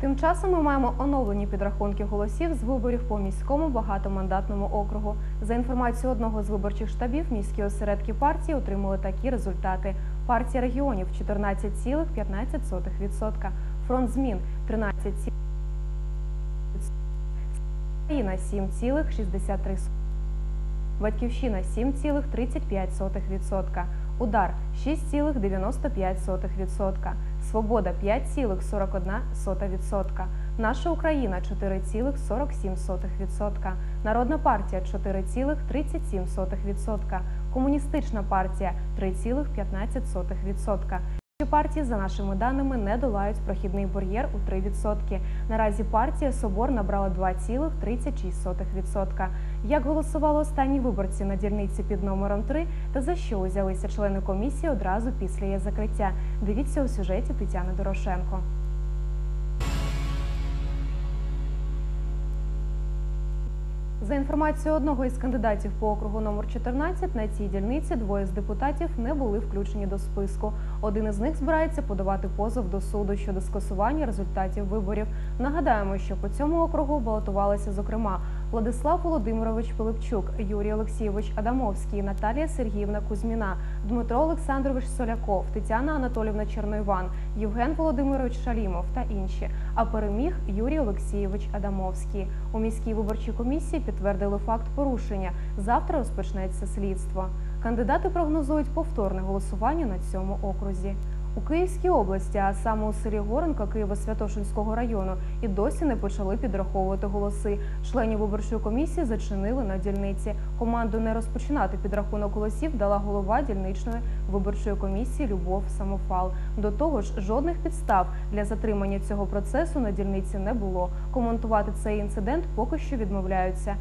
Тим часом ми маємо оновлені підрахунки голосів з виборів по міському багатомандатному округу. За інформацією одного з виборчих штабів, міські осередки партії отримали такі результати: партія регіонів 14,15%, фронт змін 13,7%, Україна 7,63%. Батьківщина 7,35%, Удар 6,95%, Свобода 5,41%, Наша Україна 4,47%, Народна партія 4,37%, Комуністична партія 3,15%. Інші партії, за нашими даними, не долають прохідний бар'єр у 3%. Наразі партія Собор набрала 2,36%. Як голосували останні виборці на дільниці під номером 3 та за що узялися члени комісії одразу після її закриття? Дивіться у сюжеті Тетяни Дорошенко. За інформацією одного із кандидатів по округу номер 14, на цій дільниці двоє з депутатів не були включені до списку. Один із них збирається подавати позов до суду щодо скасування результатів виборів. Нагадаємо, що по цьому округу балотувалися зокрема Владислав Володимирович Пилипчук, Юрій Олексійович Адамовський, Наталія Сергіївна Кузьміна, Дмитро Олександрович Соляков, Тетяна Анатолівна Черноїван, Євген Володимирович Шалімов та інші. А переміг Юрій Олексійович Адамовський. У міській виборчій комісії підтвердили факт порушення. Завтра розпочнеться слідство. Кандидати прогнозують повторне голосування на цьому окрузі. У Київській області, а саме у селі Горенка Києво-Святошинського району, і досі не почали підраховувати голоси. Членів виборчої комісії зачинили на дільниці. Команду не розпочинати підрахунок голосів дала голова дільничної виборчої комісії Любов Самофал. До того ж, жодних підстав для затримання цього процесу на дільниці не було. Коментувати цей інцидент поки що відмовляються.